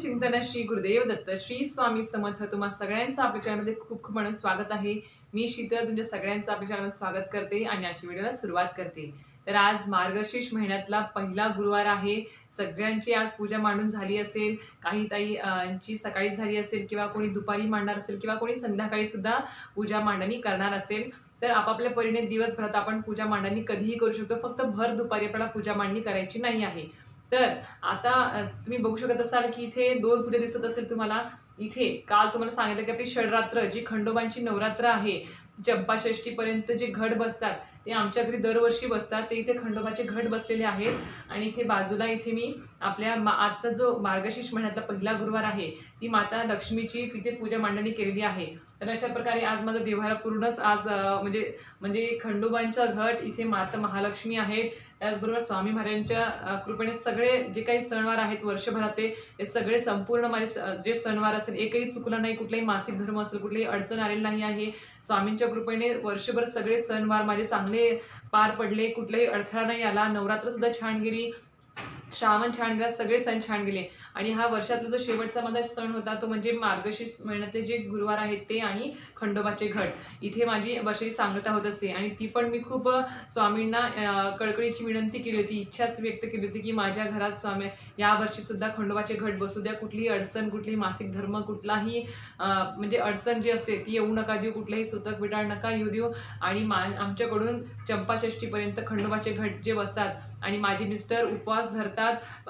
चिंतन श्री गुरुदेव दत्त श्री स्वामी समर्थ तुम्हा सगळ्यांचं आपल्या चॅनलमध्ये खूप खूप म्हणून स्वागत आहे. मी शीतल तुमच्या सगळ्यांचं आपल्या चॅनल स्वागत करते आणि आजच्या व्हिडिओला सुरुवात करते. तर आज मार्गशीर्ष महिन्यातला पहिला गुरुवार आहे. सगळ्यांची आज पूजा मांडून झाली असेल काही ताई ची सकाळी झाली असेल किंवा कोणी दुपारी मांडणार असेल किंवा कोणी संध्याकाळी सुद्धा पूजा मांडणी करणार असेल तर आपापल्या परीने दिवसभरात आपण पूजा मांडणी कधीही करू शकतो. फक्त भर दुपारी आपल्याला पूजा मांडणी करायची नाही आहे. तर आता तुम्ही बघू शकत असाल की इथे दोन फुले दिसत असेल तुम्हाला. इथे काल तुम्हाला सांगितलं की आपली षडरात्र जी खंडोबांची नवरात्र आहे चंपाषष्टीपर्यंत जे घट बसतात ते आमच्या घरी दरवर्षी बसतात. ते इथे खंडोबाचे घट बसलेले आहेत. आणि इथे बाजूला इथे मी आपल्या मा आजचा जो मार्गशीर्ष महिन्यातला पहिला गुरुवार आहे ती माता लक्ष्मीची इथे पूजा मांडणी केलेली आहे. तर अशा प्रकारे आज माझा देव्हारा पूर्णच आज म्हणजे म्हणजे खंडोबांचा घट इथे माता महालक्ष्मी आहेत. त्याचबरोबर स्वामी महाराजांच्या कृपेने सगळे जे काही सणवार आहेत वर्षभरात ते सगळे संपूर्ण माझे स- जे सणवार असेल एकही चुकला नाही कुठलाही मासिक धर्म असेल कुठलीही अडचण आलेली नाही आहे. स्वामींच्या कृपेने वर्षभर सगळे सणवार माझे चांगले पार पडले कुठलाही अडथळा नाही आला. नवरात्रसुद्धा छान गेली. श्रावण छान गेला सगळे सण छान गेले. आणि हा वर्षातला जो शेवटचा माझा सण होता तो म्हणजे मार्गशीर्ष महिन्यातले जे गुरुवार आहेत ते आणि खंडोबाचे घट. इथे माझी वर्षाची सांगता होत असते आणि ती पण मी खूप स्वामींना कळकळीची विनंती केली होती इच्छाच व्यक्त केली होती की माझ्या घरात स्वामी यावर्षी सुद्धा खंडोबाचे घट बसू द्या. कुठलीही अडचण कुठलीही मासिक धर्म कुठलाही म्हणजे अडचण जी असते ती येऊ नका देऊ कुठलाही सुतक विटाळ नका येऊ देऊ. आणि मा आमच्याकडून चंपाषष्टीपर्यंत खंडोबाचे घट जे बसतात आणि माझे मिस्टर उपवास धरतात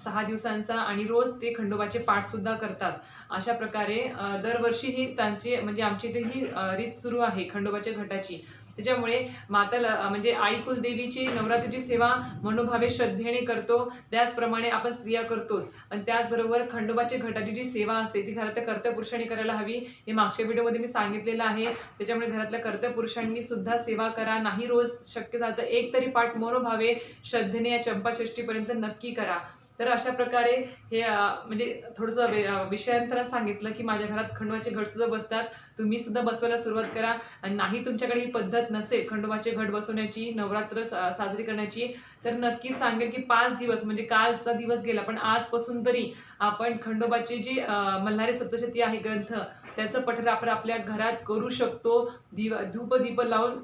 सहा दिवसांचा आणि रोज ते खंडोबाचे पाठसुद्धा करतात. अशा प्रकारे दरवर्षी ही त्यांची म्हणजे आमची इथे ही रीत सुरू आहे खंडोबाच्या घटाची. त्याच्यामुळे माता ल- म्हणजे आई कुलदेवीची नवरात्रीची सेवा मनोभावे श्रद्धेने करतो. त्याचप्रमाणे आपण स्त्रिया करतोच. आणि त्याचबरोबर खंडोबाच्या घटाची जी सेवा असते ती घरातल्या कर्त्या पुरुषांनी करायला हवी. हे मागच्या व्हिडिओमध्ये मी सांगितलेलं आहे. त्याच्यामुळे घरातल्या कर्त्या पुरुषांनी सुद्धा सेवा करा. नाही रोज शक्य झालं तर एक तरी पाठ मनोभावे श्रद्धेने या चंपाषष्टीपर्यंत नक्की करा. तर अशा प्रकारे हे म्हणजे थोडंसं विषयांतरात सांगितलं की माझ्या घरात खंडोबाचे घट सुद्धा बसतात. तुम्ही सुद्धा बसवायला सुरुवात करा. आणि नाही तुमच्याकडे ही पद्धत नसेल खंडोबाचे घट बसवण्याची नवरात्र सा- साजरी करण्याची तर नक्कीच सांगेल की पाच दिवस म्हणजे कालचा दिवस गेला पण आजपासून तरी आपण खंडोबाची जी मल्हारी सप्तशती आहे ग्रंथ त्याचं पठण आपण आपल्या घरात करू शकतो. दिवा धूप दीप लावून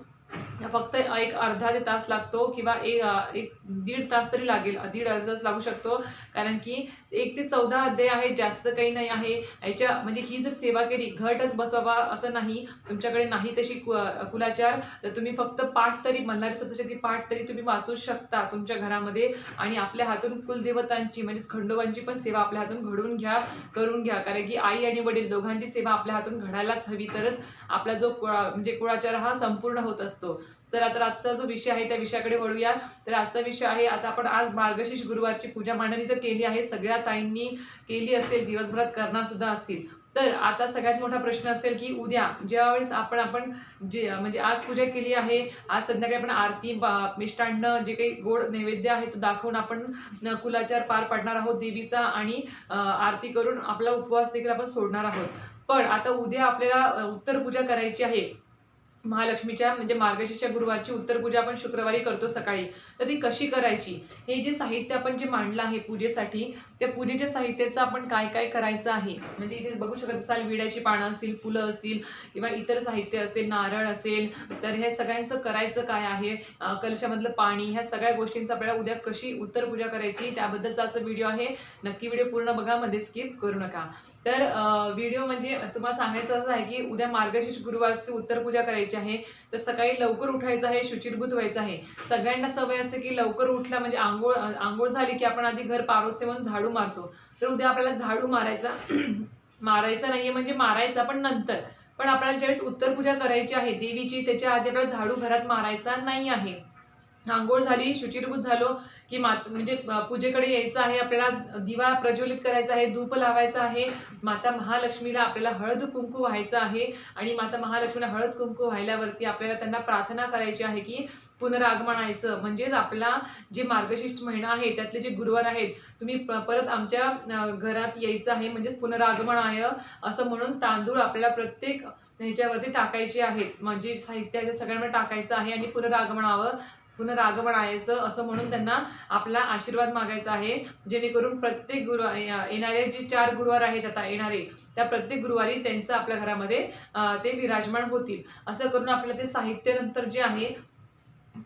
फक्त एक अर्धा ते तास लागतो किंवा एक एक दीड तास तरी लागेल. दीड अर्धा तास लागू शकतो. कारण की एक ते चौदा अध्याय आहे जास्त काही नाही आहे. याच्या म्हणजे ही जर सेवा केली घटच बसवा असं नाही. तुमच्याकडे नाही तशी कु- कुलाचार. तर तुम्ही फक्त पाठ तरी मल्हारी सप्तशती पाठ तरी तुम्ही वाचू शकता तुमच्या घरामध्ये. आणि आपल्या हातून कुलदेवतांची म्हणजेच खंडोबांची पण सेवा आपल्या हातून घडवून घ्या करून घ्या. कारण की आई आणि वडील दोघांची सेवा आपल्या हातून घडायलाच हवी. तरच आपला जो कुळा म्हणजे कुळाचार हा संपूर्ण होत असतो. तर आता आजचा जो विषय आहे त्या विषयाकडे वळूया. तर आजचा विषय आहे आता आपण आज मार्गशीर्ष गुरुवारची पूजा मांडणी तर केली आहे. सगळ्या ताईंनी केली असेल दिवसभरात करणार सुद्धा असतील. तर आता सगळ्यात मोठा प्रश्न असेल की उद्या ज्यावेळेस आपण आपण जे म्हणजे आज पूजा केली आहे आज संध्याकाळी आपण आरती मिष्टान्न जे काही गोड नैवेद्य आहे तो दाखवून आपण न- कुलाचार पार पाडणार आहोत देवीचा आणि आरती करून आपला उपवास देखील आपण सोडणार आहोत. पण आता उद्या आपल्याला उत्तर पूजा करायची आहे. महालक्ष्मीच्या म्हणजे मार्गशीर्षच्या गुरुवारची उत्तर पूजा आपण शुक्रवारी करतो सकाळी. तर ती कशी करायची? हे जे साहित्य आपण जे मांडलं आहे पूजेसाठी त्या पूजेच्या साहित्याचं आपण काय काय करायचं आहे? म्हणजे इथे बघू शकत असाल विड्याची पानं असतील फुलं असतील किंवा इतर साहित्य असेल नारळ असेल तर हे सगळ्यांचं करायचं काय आहे? कलशामधलं पाणी ह्या सगळ्या गोष्टींचा आपल्याला उद्या कशी उत्तर पूजा करायची त्याबद्दलचा असं व्हिडिओ आहे. नक्की व्हिडिओ पूर्ण बघा मध्ये स्किप करू नका. तर व्हिडिओ म्हणजे तुम्हाला सांगायचं असं आहे की उद्या मार्गशीर्ष गुरुवारची उत्तर पूजा करायची आहे. तर सकाळी लवकर उठायचं आहे शुचिरभूत व्हायचं आहे. सगळ्यांना सवय असते की लवकर उठला म्हणजे आंघोळ आंघोळ झाली की आपण आधी घर पारोसे म्हणून झाडू मारतो. तर उद्या आपल्याला झाडू मारायचा मारायचा नाहीये म्हणजे मारायचा पण नंतर. पण आपल्याला ज्यावेळेस उत्तर पूजा करायची आहे देवीची त्याच्या आधी आपल्याला झाडू घरात मारायचा नाही आहे. आंघोळ झाली शुचिरभूत झालो की मात म्हणजे पूजेकडे यायचं आहे आपल्याला दिवा प्रज्वलित करायचा आहे धूप लावायचा आहे माता महालक्ष्मीला आपल्याला हळद कुंकू व्हायचं आहे आणि माता महालक्ष्मीला हळद कुंकू व्हायल्यावरती आपल्याला त्यांना प्रार्थना करायची आहे की पुनरागमनायचं म्हणजेच आपला जे मार्गशिष्ट महिना आहे त्यातले जे गुरुवार आहेत तुम्ही परत आमच्या घरात यायचं आहे म्हणजेच पुनरागमनाय असं म्हणून तांदूळ आपल्याला प्रत्येक ह्याच्यावरती टाकायचे आहेत. म्हणजे साहित्य आहे ते सगळ्यांना टाकायचं आहे आणि पुनरागमनावं आहेचं असं म्हणून त्यांना आपला आशीर्वाद मागायचा आहे. जेणेकरून प्रत्येक गुरु येणारे जे चार गुरुवार आहेत आता येणारे त्या प्रत्येक गुरुवारी त्यांचं आपल्या घरामध्ये ते विराजमान होतील. असं करून आपलं ते साहित्य नंतर जे आहे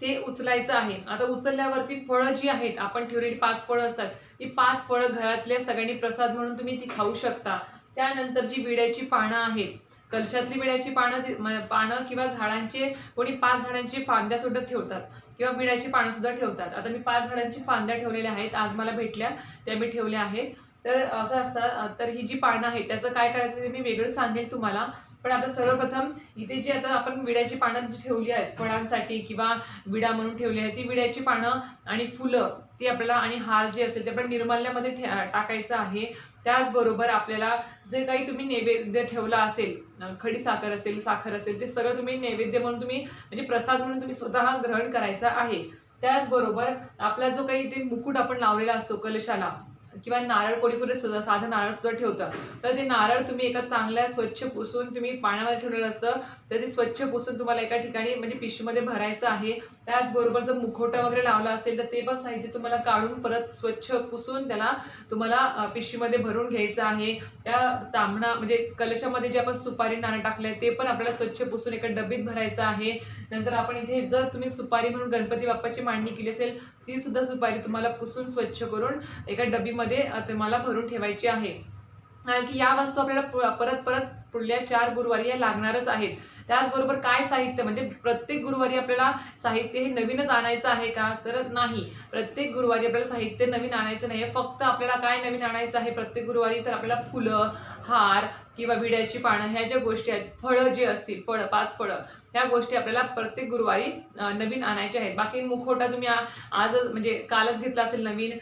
ते उचलायचं आहे. आता उचलल्यावरती फळं जी आहेत आपण ठेवलेली पाच फळं असतात ती पाच फळं घरातल्या सगळ्यांनी प्रसाद म्हणून तुम्ही ती खाऊ शकता. त्यानंतर जी विड्याची पानं आहेत कलशातली विड्याची पानं पानं किंवा झाडांचे कोणी पाच झाडांची फांद्या सुद्धा ठेवतात. किंवा विड्याची पानं सुद्धा ठेवतात. आता मी पाच झाडांची फांद्या ठेवलेल्या आहेत. आज मला भेटल्या. त्या मी ठेवल्या आहेत. तर असं असतं तर ही जी पानं आहेत त्याचं काय करायचं ते मी वेगळं सांगेल तुम्हाला. पण आता सर्वप्रथम इथे जी आता आपण विड्याची पानं जी ठेवली आहेत फळांसाठी किंवा विडा म्हणून ठेवली आहे ती विड्याची पानं आणि फुलं ती आपल्याला आणि हार जे असेल ते आपण निर्माल्यामध्ये ठे टाकायचं आहे. त्याचबरोबर आपल्याला जे काही तुम्ही नैवेद्य ठेवला असेल खडी साखर असेल साखर असेल ते सगळं तुम्ही नैवेद्य म्हणून तुम्ही म्हणजे प्रसाद म्हणून तुम्ही स्वतः ग्रहण करायचा आहे. त्याचबरोबर आपला जो काही ते मुकुट आपण लावलेला असतो कलशाला किंवा नारळ कोणी कोणी सुद्धा साधं नारळ सुद्धा ठेवतं. तर ते नारळ तुम्ही एका चांगल्या स्वच्छ पुसून तुम्ही पाण्यामध्ये ठेवलेलं असतं. तर ते स्वच्छ पुसून तुम्हाला एका ठिकाणी म्हणजे पिशवीमध्ये भरायचं आहे. त्याचबरोबर जर मुखवटा वगैरे लावला असेल तर ते पण साहित्य तुम्हाला काढून परत स्वच्छ पुसून त्याला तुम्हाला पिशवीमध्ये भरून घ्यायचं आहे. त्या तांबणा म्हणजे कलशामध्ये जे आपण सुपारी नाणं टाकलंय ते पण आपल्याला स्वच्छ पुसून एका डबीत भरायचं आहे. नंतर आपण इथे जर तुम्ही सुपारी म्हणून गणपती बाप्पाची मांडणी केली असेल ती सुद्धा सुपारी तुम्हाला पुसून स्वच्छ करून एका डबीमध्ये तुम्हाला भरून ठेवायची आहे. कारण की या वस्तू आपल्याला पु- परत परत पुढल्या चार गुरुवारी या लागणारच आहेत. त्याचबरोबर काय साहित्य? म्हणजे प्रत्येक गुरुवारी आपल्याला साहित्य हे नवीनच आणायचं आहे का? तर नाही. प्रत्येक गुरुवारी आपल्याला साहित्य नवीन आणायचं नाही. फक्त आपल्याला काय नवीन आणायचं आहे प्रत्येक गुरुवारी? तर आपल्याला फुलं हार किंवा विड्याची पानं ह्या ज्या गोष्टी आहेत फळं जी असतील फळं पाच फळं ह्या गोष्टी आपल्याला प्रत्येक गुरुवारी नवीन आणायच्या आहेत. बाकी मुखवटा तुम्ही आजच म्हणजे कालच घेतला असेल नवीन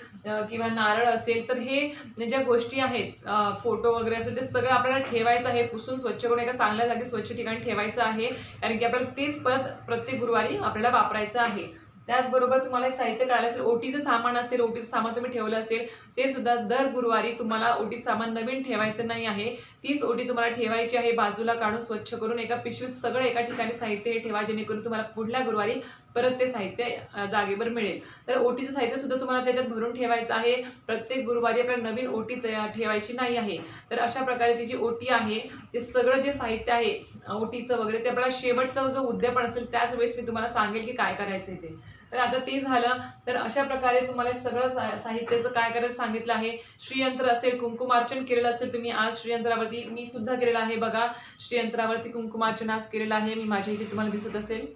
किंवा नारळ असेल तर हे ज्या गोष्टी आहेत फोटो वगैरे असेल ते सगळं आपल्याला ठेवायचं आहे. पुसून स्वच्छ करून एका चांगल्या जागी स्वच्छ ठिकाणी ठेवायचं आहे. कारण की आपल्याला तेच परत प्रत्येक गुरुवारी आपल्याला वापरायचं आहे. त्याचबरोबर तुम्हाला साहित्य कळालं असेल ओटीचं सामान असेल ओटीचं सामान तुम्ही ठेवलं असेल ते सुद्धा दर गुरुवारी तुम्हाला ओटीचं सामान नवीन ठेवायचं नाही आहे. तीच ओटी तुम्हाला ठेवायची आहे बाजूला काढून स्वच्छ करून एका पिशवीत सगळं एका ठिकाणी साहित्य हे ठेवा जेणेकरून तुम्हाला पुढल्या गुरुवारी परत ते साहित्य जागेवर मिळेल. तर ओटीचं साहित्य सुद्धा तुम्हाला त्याच्यात भरून ठेवायचं आहे. प्रत्येक गुरुवारी आपल्याला नवीन ओटी तया- ठेवायची नाही आहे. तर अशा प्रकारे ती जी ओटी आहे ते सगळं जे साहित्य आहे ओटीचं वगैरे ते आपल्याला शेवटचा जो उद्यापन असेल त्याच वेळेस मी तुम्हाला सांगेल की काय करायचं ते. तर आता ते झालं तर अशा प्रकारे तुम्हाला सगळं सा- साहित्याचं काय करायचं सांगितलं आहे. श्रीयंत्र असेल कुंकुमार्चन केलेलं असेल तुम्ही आज श्रीयंत्रावरती मी सुद्धा केलेलं आहे बघा. श्रीयंत्रावरती कुंकुमार्चन आज केलेलं आहे मी माझ्या इथे तुम्हाला दिसत असेल.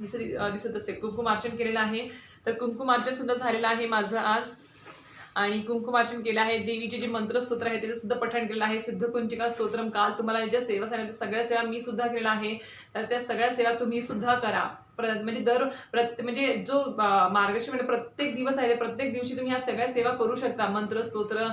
दिसत दिसत असेल कुंकुमार्चन केलेलं आहे. तर कुंकुमार्चन सुद्धा झालेलं आहे माझं आज. आणि कुंकुमार्चन केलं आहे. देवीचे जे मंत्रस्तोत्र आहे त्याचे सुद्धा पठण केलेलं आहे. सिद्धकुंचिका स्तोत्रम काल. तुम्हाला ज्या सेवा सांगितल्या सगळ्या सेवा मी सुद्धा केल्या आहे. तर त्या सगळ्या सेवा तुम्ही सुद्धा करा. म्हणजे दर प्रत्ये म्हणजे जो अं, म्हणजे प्रत्येक दिवस आहे प्रत्येक दिवशी तुम्ही ह्या सगळ्या सेवा करू शकता. मंत्र स्तोत्र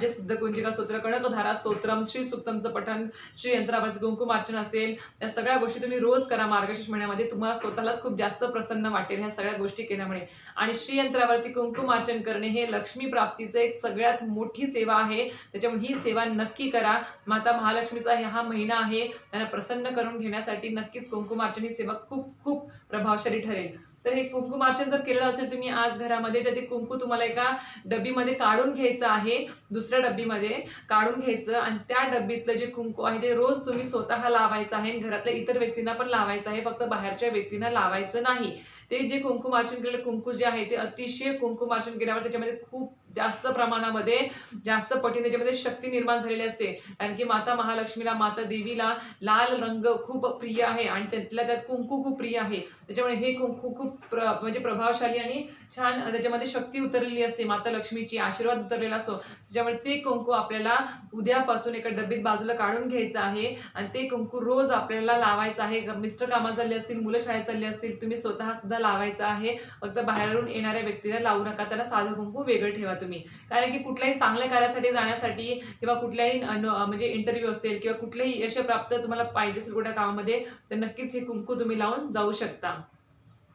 जे सिद्ध कुंजिका स्तोत्र कणकधारा स्तोत्रम श्री सुक्तमचं पठण श्री यंत्रावरती कुंकुमार्चन असेल या सगळ्या गोष्टी तुम्ही रोज करा मार्गशीर्ष महिन्यामध्ये. तुम्हाला स्वतःलाच खूप जास्त प्रसन्न वाटेल ह्या सगळ्या गोष्टी केल्यामुळे. आणि श्रीयंत्रावरती कुंकुमार्चन करणे हे लक्ष्मी प्राप्तीचं एक सगळ्यात मोठी सेवा आहे. त्याच्यामुळे ही सेवा नक्की करा. माता महालक्ष्मीचा हा महिना आहे. त्यांना प्रसन्न करून घेण्यासाठी नक्कीच कुंकुमार्चन ही सेवा खूप खूप प्रभावशाली ठरेल. तर हे कुंकुमार्चन जर केलेलं असेल तुम्ही आज घरामध्ये तर ते कुंकू तुम्हाला एका डब्बीमध्ये काढून घ्यायचं आहे दुसऱ्या डब्बीमध्ये काढून घ्यायचं आणि त्या डब्बीतलं जे कुंकू आहे ते रोज तुम्ही स्वतः लावायचं आहे आणि घरातल्या इतर व्यक्तींना पण लावायचं आहे फक्त बाहेरच्या व्यक्तींना लावायचं नाही. ते जे कुंकुमार्चन केलेलं कुंकू जे आहे ते अतिशय कुंकुमार्चन केल्यावर त्याच्यामध्ये खूप जास्त प्रमाणामध्ये जास्त पटीने त्याच्यामध्ये शक्ती निर्माण झालेली असते. कारण की माता महालक्ष्मीला माता देवीला लाल रंग खूप प्रिय आहे आणि त्यातल्या त्यात कुंकू खूप प्रिय आहे. त्याच्यामुळे हे कुंकू खूप प्र म्हणजे प्रभावशाली आणि छान त्याच्यामध्ये शक्ती उतरलेली असते. माता लक्ष्मीची आशीर्वाद उतरलेला असतो. त्याच्यामुळे ते कुंकू आपल्याला उद्यापासून एका डब्बीत बाजूला काढून घ्यायचं आहे आणि ते कुंकू रोज आपल्याला लावायचं आहे. मिस्टर कामात चालले असतील मुलं शाळेत चालली असतील तुम्ही स्वतः सुद्धा लावायचं आहे. फक्त बाहेरून येणाऱ्या व्यक्तीला लावू नका. त्याला साधं कुंकू वेगळं ठेवा. तुम्ही. कारण की कुठल्याही चांगल्या कार्यासाठी जाण्यासाठी किंवा कुठल्याही म्हणजे इंटरव्ह्यू असेल किंवा कुठलेही यश प्राप्त तुम्हाला पाहिजे असेल कुठल्या कामामध्ये तर नक्कीच हे कुंकू तुम्ही लावून जाऊ शकता.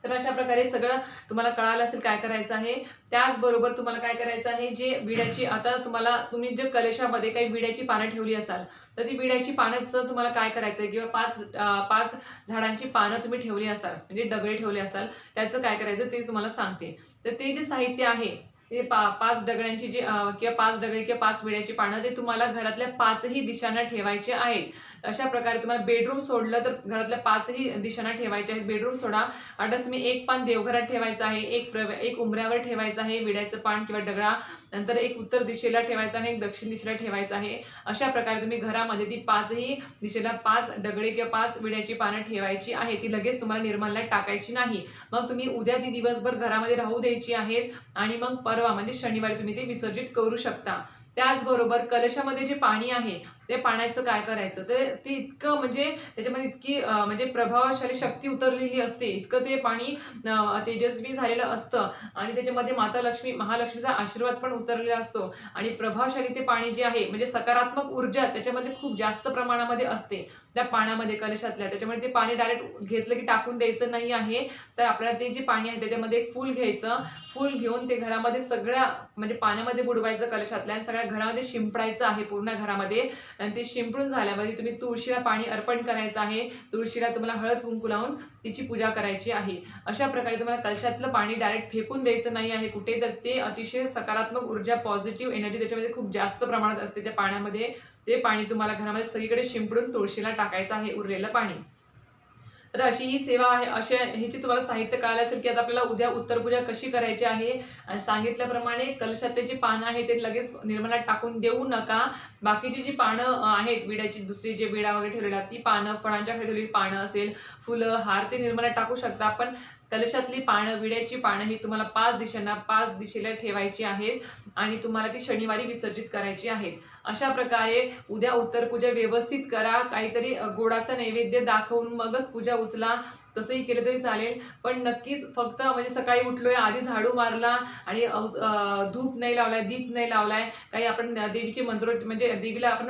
तर अशा प्रकारे सगळं तुम्हाला कळालं असेल काय करायचं आहे. त्याचबरोबर तुम्हाला काय करायचं आहे जे विड्याची आता तुम्हाला तुम्ही जे कलेशामध्ये काही विड्याची पानं ठेवली असाल तर ती विड्याची पानंचं तुम्हाला काय करायचं आहे किंवा पाच पाच झाडांची पानं तुम्ही ठेवली असाल म्हणजे डगळे ठेवले असाल त्याचं काय करायचं ते तुम्हाला सांगते. तर ते जे साहित्य आहे ते पा पाच दगड्यांची जी किंवा पाच दगडे किंवा पाच विड्याची पानं ते तुम्हाला घरातल्या पाचही दिशांना ठेवायचे आहेत. अशा प्रकारे तुम्हाला बेडरूम सोडलं तर घरातल्या पाचही दिशांना ठेवायचे आहेत. बेडरूम सोडा. आता तुम्ही एक पान देवघरात ठेवायचं आहे. एक प्र एक उंबऱ्यावर ठेवायचं आहे. विड्याचं पान किंवा दगडा. नंतर एक उत्तर दिशेला ठेवायचा आणि एक दक्षिण दिशेला ठेवायचा आहे. अशा प्रकारे तुम्ही घरामध्ये ती पाचही दिशेला पाच डगळे किंवा पाच विड्याची पानं ठेवायची आहे ती लगेच तुम्हाला निर्माल्यात टाकायची नाही. मग तुम्ही उद्या ती दिवसभर घरामध्ये राहू द्यायची आहेत आणि मग परवा म्हणजे शनिवारी तुम्ही ते विसर्जित करू शकता. त्याचबरोबर कलशामध्ये जे पाणी आहे ते पाण्याचं काय करायचं? ते ते इतकं म्हणजे त्याच्यामध्ये इतकी म्हणजे प्रभावशाली शक्ती उतरलेली असते. इतकं ते पाणी तेजस्वी झालेलं असतं. आणि त्याच्यामध्ये माता लक्ष्मी महालक्ष्मीचा आशीर्वाद पण उतरलेला असतो. आणि प्रभावशाली ते पाणी जे आहे म्हणजे सकारात्मक ऊर्जा त्याच्यामध्ये खूप जास्त प्रमाणामध्ये असते. त्या पाण्यामध्ये कलशातल्या. त्याच्यामुळे ते पाणी डायरेक्ट घेतलं की टाकून द्यायचं नाही आहे. तर आपल्याला ते जे पाणी आहे त्याच्यामध्ये एक फूल घ्यायचं. फूल घेऊन ते घरामध्ये सगळ्या म्हणजे पाण्यामध्ये बुडवायचं कलशातल्या आणि सगळ्या घरामध्ये शिंपडायचं आहे पूर्ण घरामध्ये. आणि ते शिंपडून झाल्यामध्ये तुम्ही तुळशीला पाणी अर्पण करायचं आहे. तुळशीला तुम्हाला हळद कुंकू लावून तिची पूजा करायची आहे. अशा प्रकारे तुम्हाला कलशातलं पाणी डायरेक्ट फेकून द्यायचं नाही आहे कुठे तर ते अतिशय सकारात्मक ऊर्जा पॉझिटिव्ह एनर्जी त्याच्यामध्ये खूप जास्त प्रमाणात असते त्या पाण्यामध्ये. ते पाणी तुम्हाला घरामध्ये सगळीकडे शिंपडून तुळशीला टाकायचं आहे उरलेलं पाणी. तर अशी ही सेवा आहे अशा ह्याची तुम्हाला साहित्य कळालं असेल की आता आपल्याला उद्या उत्तरपूजा कशी करायची आहे आणि सांगितल्याप्रमाणे कलशातले जे पानं आहे ते लगेच निर्मलात टाकून देऊ नका. बाकीची जी पानं आहेत विड्याची दुसरी जे विडा वगैरे ठेवलेल्या ती पानं फळांच्या ठेवलेली पानं असेल फुलं हार ते निर्मलात टाकू शकता. पण कलशातली पानं विड्याची पानं ही तुम्हाला पाच दिशांना पाच दिशेला ठेवायची आहेत आणि तुम्हाला ती शनिवारी विसर्जित करायची आहेत. अशा प्रकारे उद्या उत्तर पूजा व्यवस्थित करा. काहीतरी गोडाचा नैवेद्य दाखवून मगच पूजा उचला. तसंही केलं तरी चालेल. पण नक्कीच फक्त म्हणजे सकाळी उठलोय आधी झाडू मारला आणि धूप नाही लावलाय दीप नाही लावलाय. काही आपण देवीचे मंत्र म्हणजे देवीला आपण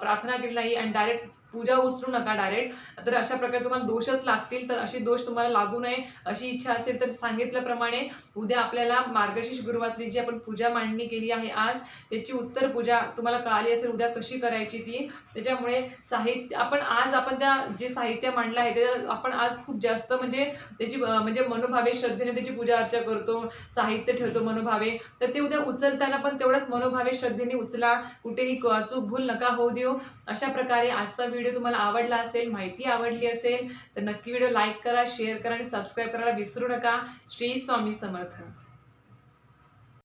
प्रार्थना केली नाही आणि डायरेक्ट पूजा उचलू नका डायरेक्ट तर अशा प्रकारे तुम्हाला दोषच लागतील तर असे दोष तुम्हाला लागू नये अशी इच्छा असेल तर सांगितल्याप्रमाणे उद्या आपल्याला मार्गशीर्ष गुरुवातली जी आपण पूजा मांडणी केली आहे आज त्याची उत्तर पूजा तुम्हाला कळाली असेल उद्या कशी करायची ती. त्याच्यामुळे साहित्य आपण आज आपण त्या जे साहित्य मांडलं आहे ते आपण आज खूप जास्त म्हणजे त्याची म्हणजे मनोभावे श्रद्धेने त्याची पूजा अर्चा करतो साहित्य ठेवतो मनोभावे. तर ते उद्या उचलताना पण तेवढ्याच मनोभावे श्रद्धेने उचला. कुठेही क- चूक भूल नका होऊ देऊ. अशा प्रकारे आजचा व्हिडिओ तुम्हाला आवडला असेल माहिती आवडली असेल तर नक्की व्हिडिओ लाईक करा शेअर करा आणि सबस्क्राईब करायला विसरू नका. श्री स्वामी समर्थ.